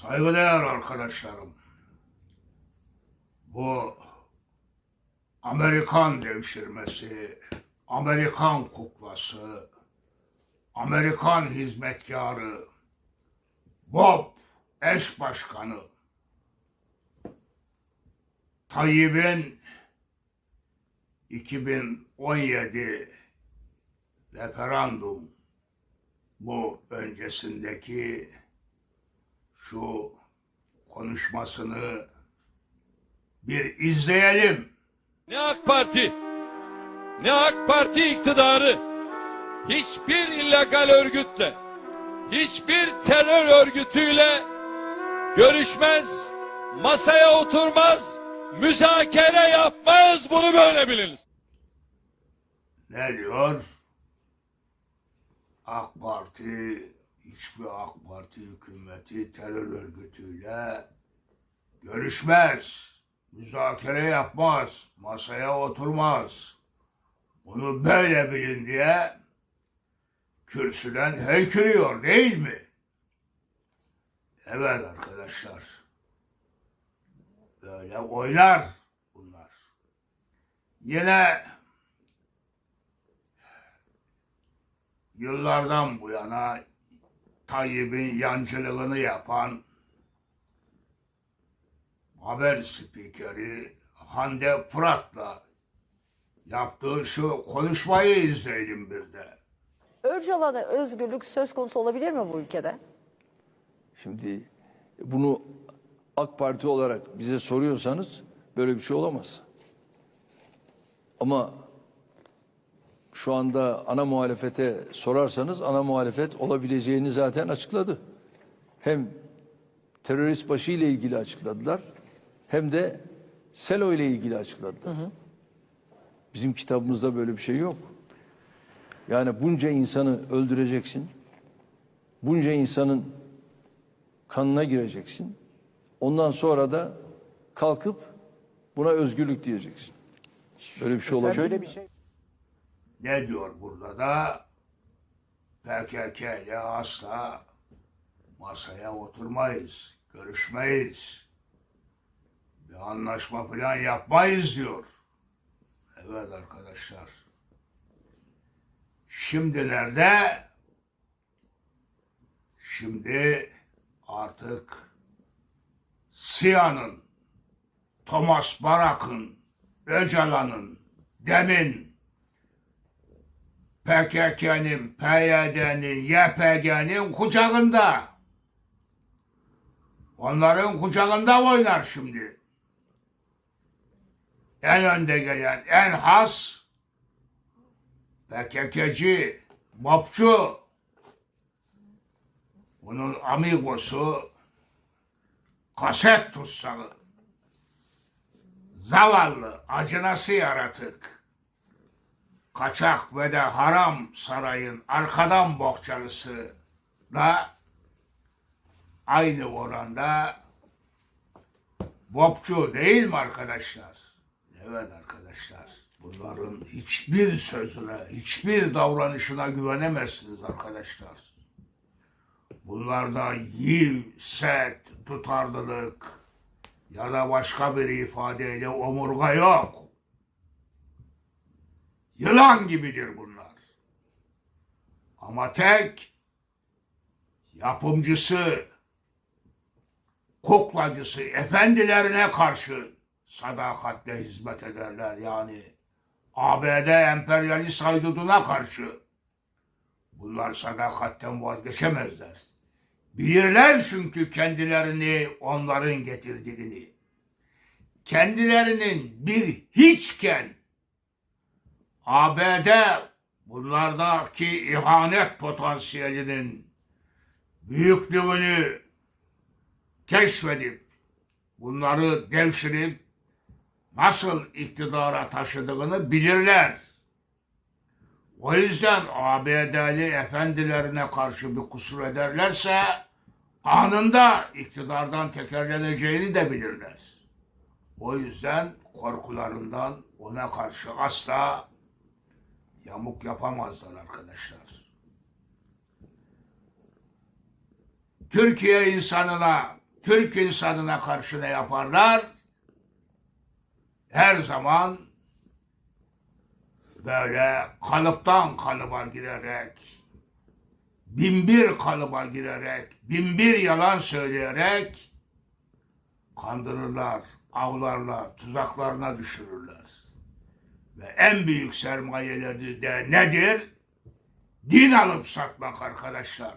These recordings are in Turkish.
Saygıdeğer arkadaşlarım, bu Amerikan devşirmesi, Amerikan kuklası, Amerikan hizmetkarı, Bob eş başkanı, Tayyip'in 2017 referandum bu öncesindeki şu konuşmasını bir izleyelim. Ne AK Parti, ne AK Parti iktidarı, hiçbir illegal örgütle, hiçbir terör örgütüyle görüşmez, masaya oturmaz, müzakere yapmaz bunu böyle biliniz. Ne diyor? AK Parti hiçbir AK Parti hükümeti terör örgütüyle görüşmez, müzakere yapmaz, masaya oturmaz. Bunu böyle bilin diye kürsüden heykülüyor değil mi? Evet arkadaşlar. Böyle oynar bunlar. Yine yıllardan bu yana Tayyip'in yancılığını yapan haber spikeri Hande Fırat'la yaptığı şu konuşmayı izleyelim bir de. Öcalan'a özgürlük söz konusu olabilir mi bu ülkede? Şimdi bunu AK Parti olarak bize soruyorsanız böyle bir şey olamaz. Ama şu anda ana muhalefete sorarsanız ana muhalefet olabileceğini zaten açıkladı. Hem terörist başı ile ilgili açıkladılar hem de Selo ile ilgili açıkladılar. Bizim kitabımızda böyle bir şey yok. Yani bunca insanı öldüreceksin. Bunca insanın kanına gireceksin. Ondan sonra da kalkıp buna özgürlük diyeceksin. Böyle bir şey olabilir mi? Ne diyor burada da? PKK ile asla masaya oturmayız, görüşmeyiz. Bir anlaşma falan yapmayız diyor. Evet arkadaşlar. Şimdilerde şimdi artık Siya'nın, Thomas Barak'ın, Öcalan'ın, Dem'in, PKK'nin, PYD'nin, YPG'nin kucağında. Onların kucağında oynar şimdi. En önde gelen, en has PKK'ci, mopçu. Bunun amigosu kaset tutsağı. Zavallı, acınası yaratık kaçak ve de haram sarayın arkadan bohçalısı da aynı oranda bopçu değil mi arkadaşlar? Evet arkadaşlar. Bunların hiçbir sözüne, hiçbir davranışına güvenemezsiniz arkadaşlar. Bunlarda yiv, set, tutarlılık ya da başka bir ifadeyle omurga yok. Yılan gibidir bunlar. Ama tek yapımcısı, kuklacısı, efendilerine karşı sadakatle hizmet ederler. Yani ABD emperyalist hayduduna karşı bunlar sadakatten vazgeçemezler. Bilirler çünkü kendilerini onların getirdiğini. Kendilerinin bir hiçken ABD bunlardaki ihanet potansiyelinin büyüklüğünü keşfedip bunları devşirip nasıl iktidara taşıdığını bilirler. O yüzden ABD'li efendilerine karşı bir kusur ederlerse anında iktidardan tekerleneceğini de bilirler. O yüzden korkularından ona karşı asla yamuk yapamazlar arkadaşlar. Türkiye insanına Türk insanına karşı ne yaparlar? Her zaman böyle kalıptan kalıba girerek, binbir kalıba girerek, binbir yalan söyleyerek kandırırlar, avlarlar, tuzaklarına düşürürler. Ve en büyük sermayeleri de nedir? Din alıp satmak arkadaşlar.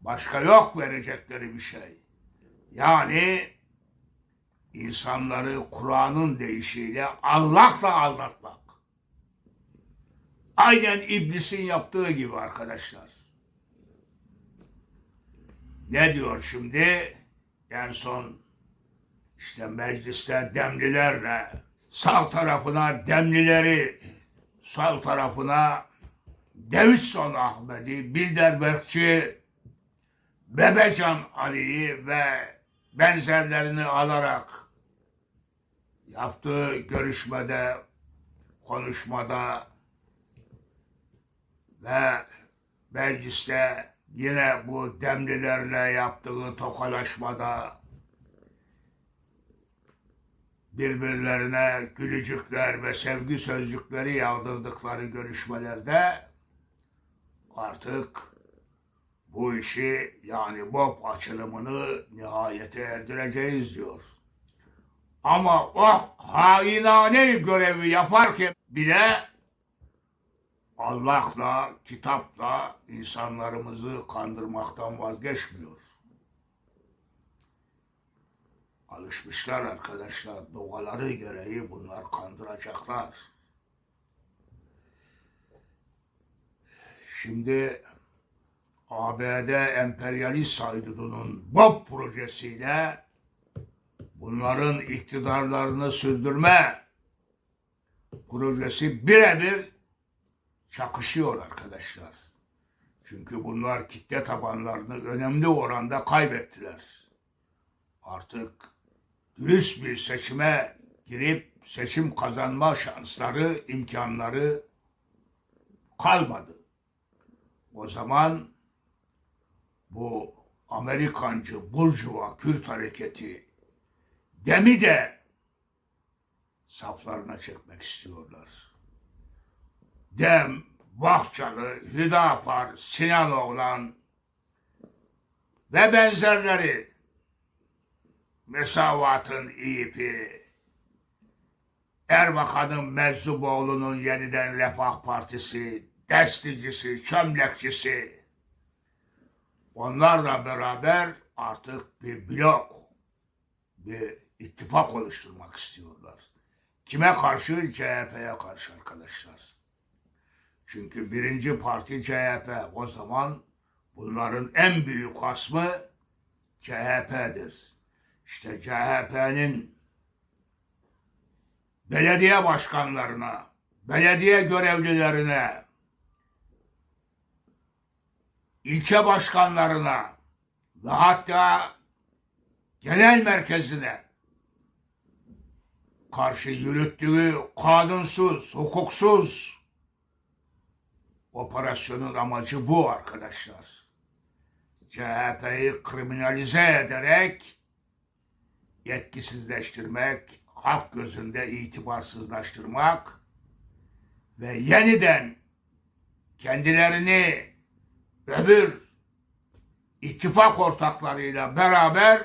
Başka yok verecekleri bir şey. Yani insanları Kur'an'ın deyişiyle Allah'la aldatmak. Aynen iblisin yaptığı gibi arkadaşlar. Ne diyor şimdi? En son işte mecliste demlilerle sağ tarafına demlileri sol tarafına Davidson Ahmet'i, Bilderbergçi, Bebecan Ali'yi ve benzerlerini alarak yaptığı görüşmede, konuşmada ve mecliste yine bu demlilerle yaptığı tokalaşmada birbirlerine gülücükler ve sevgi sözcükleri yağdırdıkları görüşmelerde artık bu işi yani BOP açılımını nihayete erdireceğiz diyor. Ama o hainane görevi yaparken bile Allah'la, kitapla insanlarımızı kandırmaktan vazgeçmiyor. Alışmışlar arkadaşlar. Doğaları gereği bunlar kandıracaklar. Şimdi ABD emperyalist saydudunun BOP projesiyle bunların iktidarlarını sürdürme projesi birebir çakışıyor arkadaşlar. Çünkü bunlar kitle tabanlarını önemli oranda kaybettiler. Artık dürüst bir seçime girip seçim kazanma şansları, imkanları kalmadı. O zaman bu Amerikancı Burjuva Kürt hareketi demi de saflarına çekmek istiyorlar. Dem, Bahçalı, Hüdapar, Sinanoğlan ve benzerleri Mesavat'ın ipi, Erbakan'ın Meczuboğlu'nun yeniden Refah Partisi, desticisi, çömlekçisi, onlarla beraber artık bir blok, bir ittifak oluşturmak istiyorlar. Kime karşı? CHP'ye karşı arkadaşlar. Çünkü birinci parti CHP. O zaman bunların en büyük hasmı CHP'dir. İşte CHP'nin belediye başkanlarına, belediye görevlilerine, ilçe başkanlarına ve hatta genel merkezine karşı yürüttüğü kanunsuz, hukuksuz operasyonun amacı bu arkadaşlar. CHP'yi kriminalize ederek yetkisizleştirmek, halk gözünde itibarsızlaştırmak ve yeniden kendilerini öbür ittifak ortaklarıyla beraber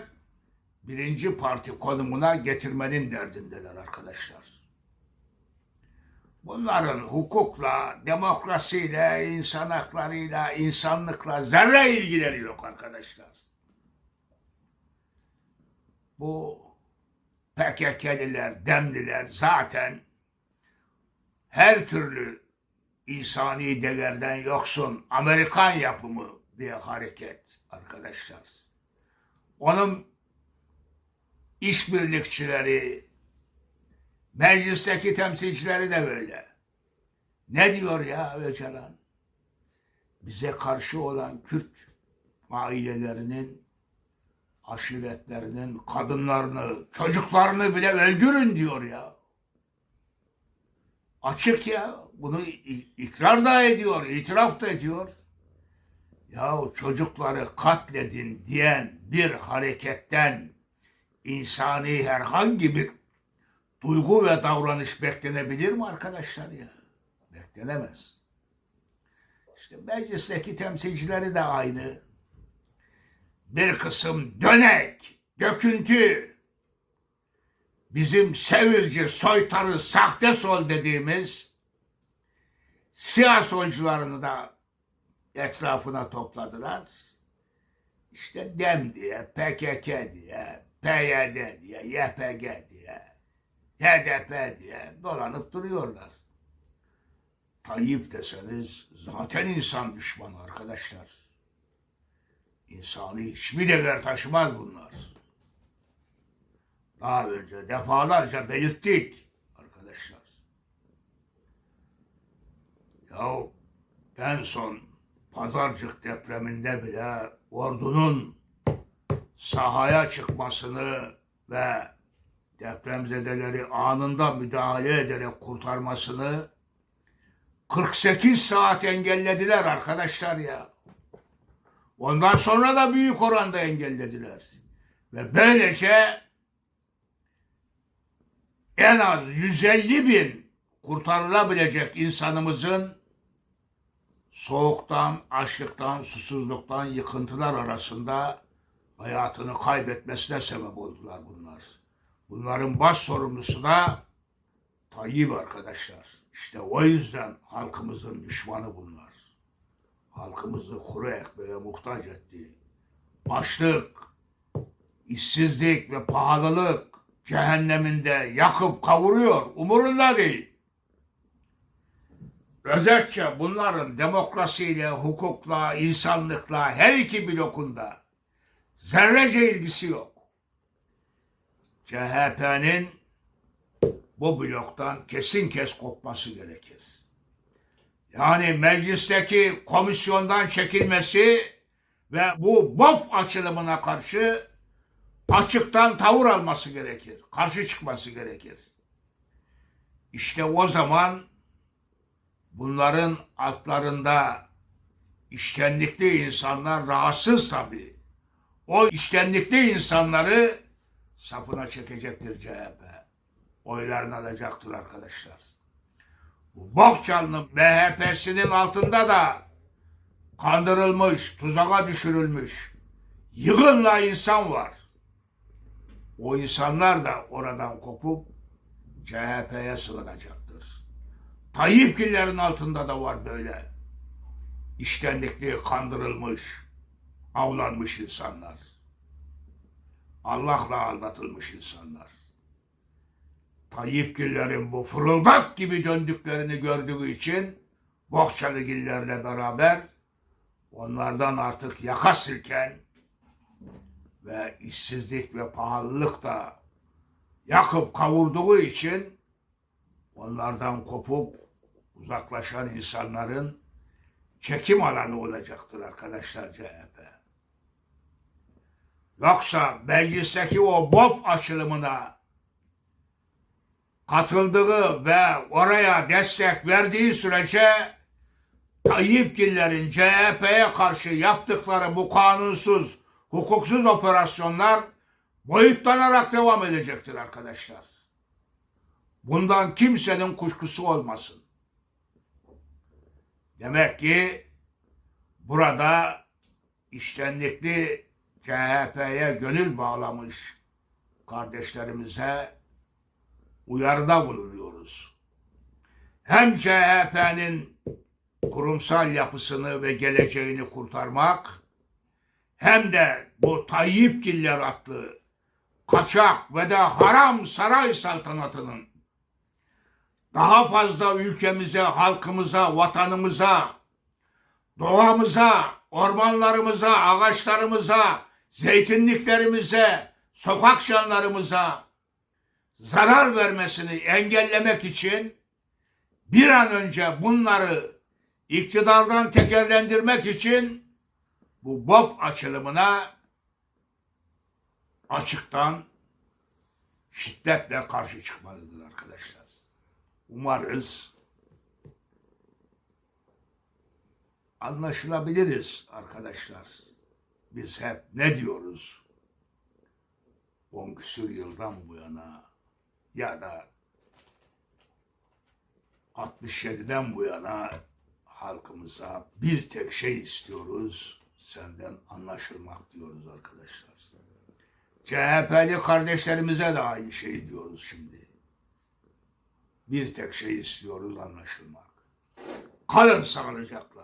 birinci parti konumuna getirmenin derdindeler arkadaşlar. Bunların hukukla, demokrasiyle, insan haklarıyla, insanlıkla zerre ilgileri yok arkadaşlar. Bu PKK'liler, demliler zaten her türlü insani değerden yoksun Amerikan yapımı bir hareket arkadaşlar. Onun işbirlikçileri, meclisteki temsilcileri de böyle. Ne diyor ya Öcalan? Bize karşı olan Kürt ailelerinin, aşiretlerinin kadınlarını, çocuklarını bile öldürün diyor ya. Açık ya. Bunu ikrar da ediyor, itiraf da ediyor. yahu çocukları katledin diyen bir hareketten insani herhangi bir duygu ve davranış beklenebilir mi arkadaşlar ya? Beklenemez. İşte meclisteki temsilcileri de aynı. Bir kısım dönek, döküntü, bizim sevirci, soytarı, sahte sol dediğimiz siyah solcularını da etrafına topladılar. İşte DEM diye, PKK diye, PYD diye, YPG diye, HDP diye dolanıp duruyorlar. Tayyip deseniz zaten insan düşmanı arkadaşlar. İnsani hiçbir değer taşımaz bunlar. Daha önce defalarca belirttik arkadaşlar. Ya en son Pazarcık depreminde bile ordunun sahaya çıkmasını ve depremzedeleri anında müdahale ederek kurtarmasını 48 saat engellediler arkadaşlar ya. Ondan sonra da büyük oranda engellediler. Ve böylece en az 150 bin kurtarılabilecek insanımızın soğuktan, açlıktan, susuzluktan, yıkıntılar arasında hayatını kaybetmesine sebep oldular bunlar. Bunların baş sorumlusu da Tayyip arkadaşlar. İşte o yüzden halkımızın düşmanı bunlar. Halkımızı kuru ekmeğe muhtaç etti. Açlık, işsizlik ve pahalılık cehenneminde yakıp kavuruyor. Umurunda değil. Özellikle bunların demokrasiyle, hukukla, insanlıkla her iki blokunda zerrece ilgisi yok. CHP'nin bu bloktan kesin kes kopması gerekir. Yani meclisteki komisyondan çekilmesi ve bu BOP açılımına karşı açıktan tavır alması gerekir. Karşı çıkması gerekir. İşte o zaman bunların altlarında iştenlikli insanlar rahatsız tabii. O iştenlikli insanları sapına çekecektir CHP. Oylarını alacaktır arkadaşlar. Bu Bokçalı'nın MHP'sinin altında da kandırılmış, tuzağa düşürülmüş yığınla insan var. O insanlar da oradan kopup CHP'ye sığınacaktır. Tayyipgillerin altında da var böyle. İştenlikli, kandırılmış, avlanmış insanlar. Allah'la aldatılmış insanlar. Tayyipgillerin bu fırıldak gibi döndüklerini gördüğü için Bohçalıgillerle beraber onlardan artık yaka silken ve işsizlik ve pahalılık da yakıp kavurduğu için onlardan kopup uzaklaşan insanların çekim alanı olacaktır arkadaşlar CHP. Yoksa meclisteki o BOP açılımına katıldığı ve oraya destek verdiği sürece Tayyipgillerin CHP'ye karşı yaptıkları bu kanunsuz, hukuksuz operasyonlar boyutlanarak devam edecektir arkadaşlar. Bundan kimsenin kuşkusu olmasın. Demek ki burada iştenlikli CHP'ye gönül bağlamış kardeşlerimize uyarıda bulunuyoruz. Hem CHP'nin kurumsal yapısını ve geleceğini kurtarmak hem de bu Tayyipgiller adlı kaçak ve de haram saray saltanatının daha fazla ülkemize, halkımıza, vatanımıza, doğamıza, ormanlarımıza, ağaçlarımıza, zeytinliklerimize, sokak canlarımıza zarar vermesini engellemek için bir an önce bunları iktidardan tekerlendirmek için bu BOP açılımına açıktan şiddetle karşı çıkmalıdır arkadaşlar. Umarız anlaşılabiliriz arkadaşlar. Biz hep ne diyoruz? 10 küsür yıldan bu yana ya da 67'den bu yana halkımıza bir tek şey istiyoruz. Senden anlaşılmak diyoruz arkadaşlar. CHP'li kardeşlerimize de aynı şey diyoruz şimdi. Bir tek şey istiyoruz anlaşılmak. Kalın sağlıcakla.